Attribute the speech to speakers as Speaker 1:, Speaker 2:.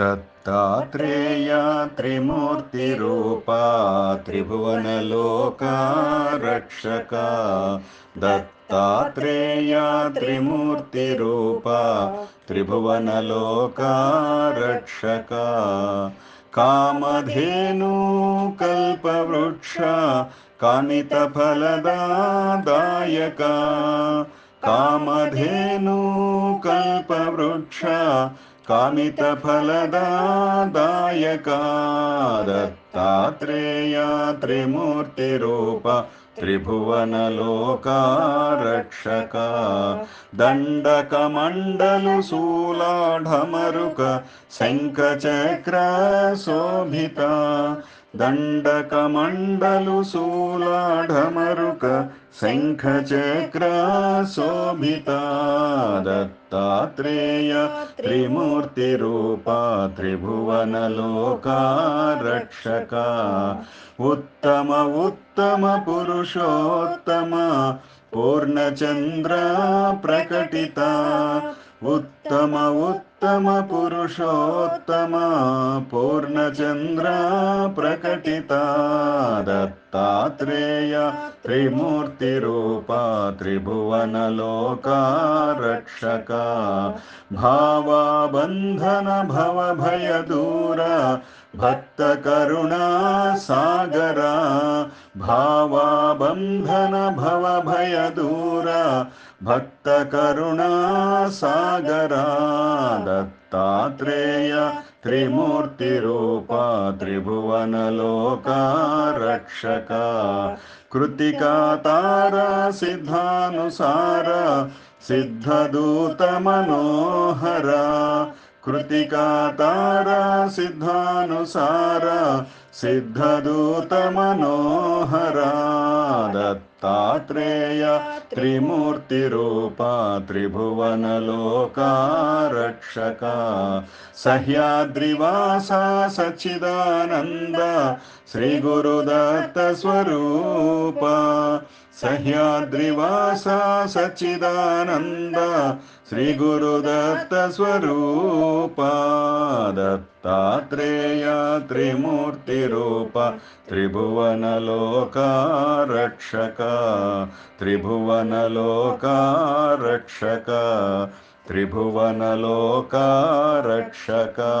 Speaker 1: दत्तात्रेय त्रिमूर्तिरूपा त्रिभुवनलोकारक्षका दत्तात्रेय त्रिमूर्तिरूपा त्रिभुवनलोकारक्षका कामधेनु कल्पवृक्ष कामितफलदायका कामधेनु कल्पवृक्ष कामितफलदायका दत्तात्रेय त्रिमूर्तिरूप त्रिभुवनलोकारक्षका दण्डकमण्डलु शूलाढमरुक शङ्खचक्रशोभिता दण्डकमण्डलु शूलाढमरुक शङ्खचक्रशोभिता दत्तात्रेय त्रिमूर्तिरूपा त्रिभुवनलोकारक्षका उत्तम उत्तम पुरुषोत्तम पूर्णचन्द्र प्रकटिता उत्तम उत्तम पुरुषोत्तम पूर्णचन्द्र प्रकटिता दत्तात्रेय त्रिमूर्तिरूपा त्रिभुवनलोकारक्षका भावाबन्धन भवभयदूर भक्तकरुणा सागरा भावाबन्धन भवभयदूर भक्तकरुणा सागरा दत्तात्रेय त्रिमूर्तिरूपा त्रिभुवनलोकारक्षका कृतिकातारा सिद्धानुसार सिद्धदूतमनोहरा कृतिकातारा सिद्धानुसार सिद्धदूतमनोहरा दत्तात्रेय त्रिमूर्तिरूपा त्रिभुवनलोकारक्षका। सह्याद्रिवासा सच्चिदानन्द श्रीगुरुदत्तस्वरूपा सह्याद्रिवासा सच्चिदानन्द श्रीगुरुदत्तस्वरूपा दत्तात्रेय त्रिमूर्तिरूप त्रिभुवनलोकारक्षका त्रिभुवनलोकारक्षका त्रिभुवनलोकारक्षका